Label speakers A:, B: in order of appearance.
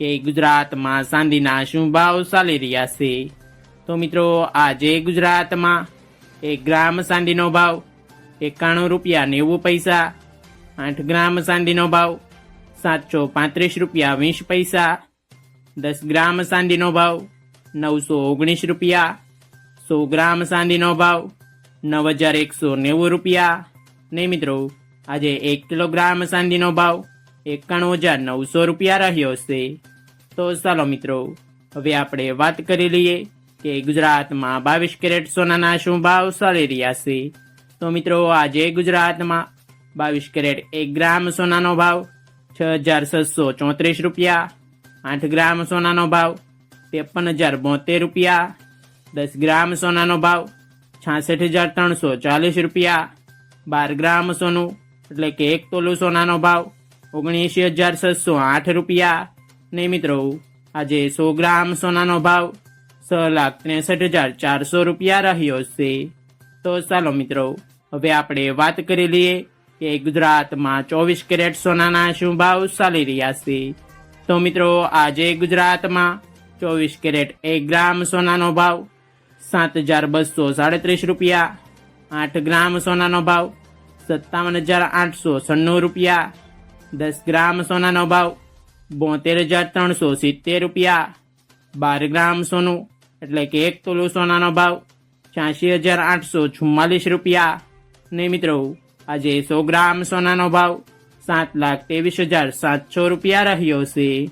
A: કે ગુજરાતમાં ચાંદીના શું ભાવ ચાલી રહ્યા છે? તો મિત્રો, આજે ગુજરાતમાં એક ગ્રામ ચાંદીનો ભાવ એકાણું રૂપિયા નેવું પૈસા, આઠ ગ્રામ ચાંદીનો ભાવ સાતસો પાંત્રીસ રૂપિયા વીસ પૈસા, દસ ગ્રામ ચાંદીનો ભાવ નવસો ઓગણીસ રૂપિયા, સો ગ્રામ ચાંદીનો ભાવ નવ હજાર એકસો નેવું રૂપિયા. ને મિત્રો, આજે એક કિલોગ્રામ ચાંદીનો ભાવ એકાણું હજાર નવસો રૂપિયા રહ્યો છે. તો ચાલો મિત્રો, હવે આપણે વાત કરી લઈએ કે ગુજરાતમાં બાવીસ કેરેટ સોનાના શું ભાવ ચાલી રહ્યા છે. તો મિત્રો, આજે ગુજરાતમાં બાવીસ કેરેટ એક ગ્રામ સોનાનો ભાવ છ હજાર છસો ચોત્રીસ રૂપિયા, આઠ ગ્રામ સોનાનો ભાવ ત્રેપન હજાર બોતેર રૂપિયા, દસ ગ્રામ સોનાનો ભાવ છાસઠ હજાર ત્રણસો ચાલીસ રૂપિયા, બાર ગ્રામ સોનું એટલે કે એક તોલું સોનાનો ભાવ ઓગણીસી હજાર છસો આઠ રૂપિયા ને મિત્રો, આજે સો ગ્રામ સોનાનો ભાવ છ લાખ ત્રેસઠ હજાર ચારસો રૂપિયા રહ્યો છે. તો ચાલો મિત્રો, હવે આપણે વાત કરી લઈએ કે ગુજરાતમાં ચોવીસ કેરેટ સોનાના શું ભાવ ચાલી રહ્યા છે. તો મિત્રો, આજે ગુજરાતમાં ચોવીસ કેરેટ એક ગ્રામ સોનાનો ભાવ સાત હજાર બસો સાડત્રીસ રૂપિયા, આઠ ગ્રામ સોનાનો ભાવ સત્તાવન હજાર આઠસો છન્નું રૂપિયા, દસ ગ્રામ સોનાનો ભાવ બોતેર હજાર ત્રણસો સિત્તેર રૂપિયા. બાર ગ્રામ સોનું, એટલે કે એક તોલું સોનાનો ભાવ છ્યાસી હજાર આઠસો ચુમ્માલીસ રૂપિયા. ને મિત્રો, આજે સો ગ્રામ સોનાનો ભાવ સાત લાખ ત્રેવીસ હજાર સાતસો રૂપિયા રહ્યો છે.